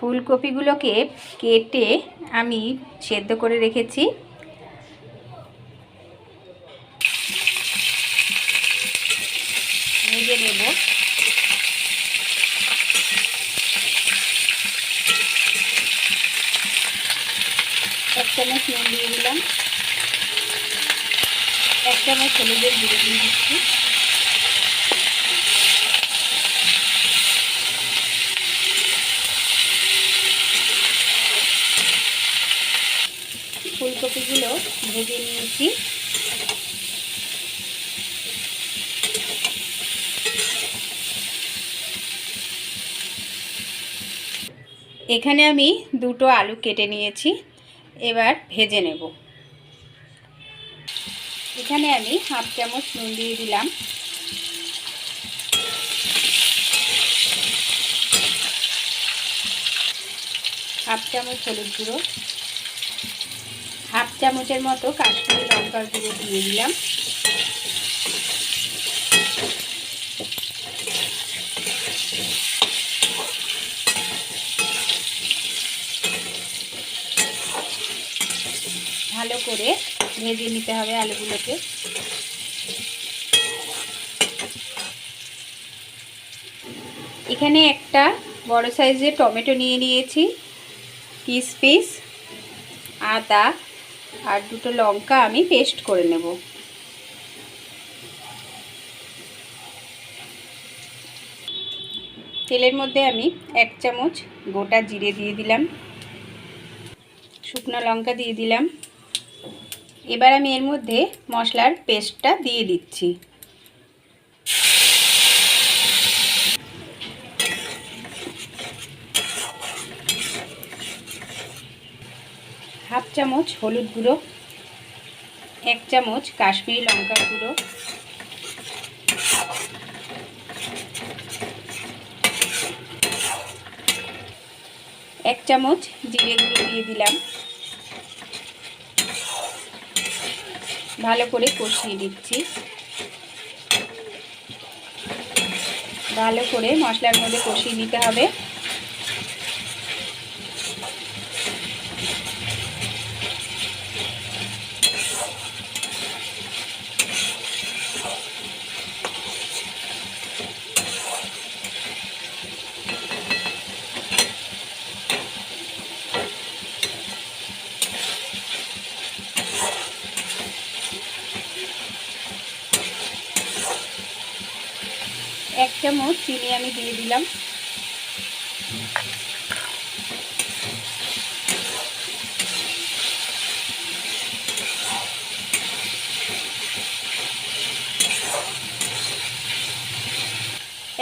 ফুলকপিগুলোকে কেটে আমি সেদ্ধ করে রেখেছি। ভেজে নেব। এক চামচ নুন দিয়ে দিলাম। এক চামচ হলুদের গুঁড়ো দিয়ে দিচ্ছি। ফুলকপিগুলো ভেজে নিয়েছি। এখানে আমি দুটো আলু কেটে নিয়েছি, এবার ভেজে নেব। এখানে আমি হাফ চামচ নুন দিয়ে দিলাম। হাফ চামচ হলুদ গুঁড়ো। চামচের মতো কাশ্মীরি লঙ্কার গুঁড়ো দিয়ে দিলাম। ভালো করে ভেজে নিতে হবে আলুগুলোকে। এখানে একটা বড় সাইজের টমেটো নিয়ে নিয়েছি, পিস পিস, আদা আর দুটো লঙ্কা আমি পেস্ট করে নেব। তেলের মধ্যে আমি এক চামচ গোটা জিরে দিয়ে দিলাম, শুকনো লঙ্কা দিয়ে দিলাম। এবার আমি এর মধ্যে মশলার পেস্টটা দিয়ে দিচ্ছি। হাফ চামচ হলুদ গুঁড়ো, এক চামচ কাশ্মীরি লঙ্কার গুঁড়ো, এক চামচ জিরে গুঁড়ো দিয়ে দিলাম। ভালো করে কষিয়ে দিচ্ছি ভালো করে মশলার মধ্যে কষিয়ে নিতে হবে। এক চামচ চিনি আমি দিয়ে দিলাম।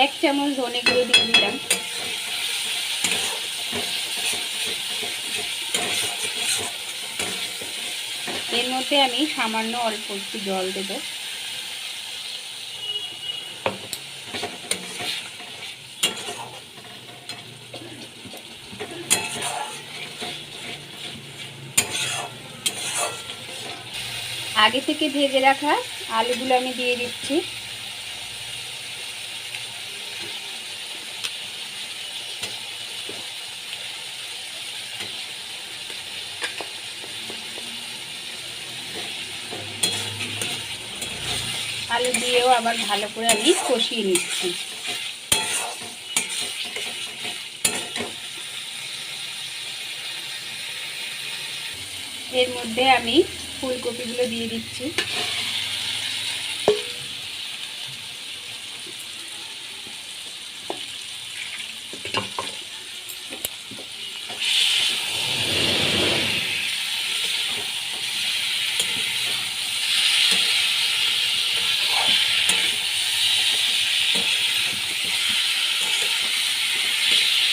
এক চামচ ধনে গুঁড়ো দিয়ে দিলাম। এর মধ্যে আমি সামান্য অল্প একটু জল দেবো। আগে থেকে ভেজে রাখা আলুগুলো আমি দিয়ে দিচ্ছি। আলু দিয়েও আবার ভালো করে আমি কষিয়ে নিচ্ছি। এর মধ্যে আমি ফুলকপিগুলো দিয়ে দিচ্ছি।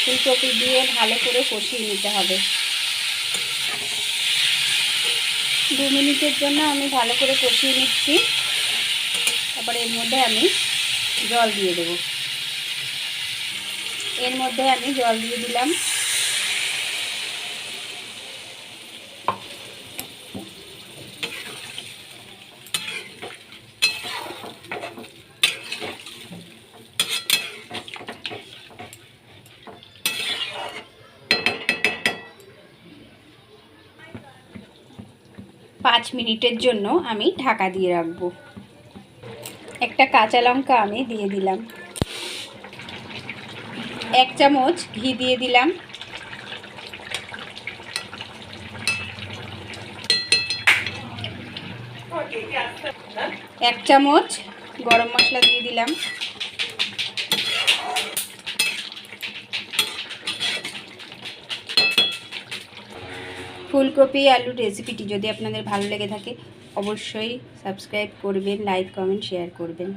ফুলকপি দিয়ে ভালো করে কষিয়ে নিতে হবে। দু মিনিটের জন্য আমি ভালো করে কষিয়ে নিচ্ছি। তারপরে এর মধ্যে আমি জল দিয়ে দেব। এর মধ্যে আমি জল দিয়ে দিলাম। পাঁচ মিনিটের জন্য আমি ঢাকা দিয়ে রাখব। একটা কাঁচা লঙ্কা আমি দিয়ে দিলাম। এক চামচ ঘি দিয়ে দিলাম। এক চামচ গরম মশলা দিয়ে দিলাম। ফুলকপি, আলুর রেসিপিটি যদি আপনাদের ভালো লেগে থাকে, অবশ্যই সাবস্ক্রাইব করবেন লাইক কমেন্ট শেয়ার করবেন।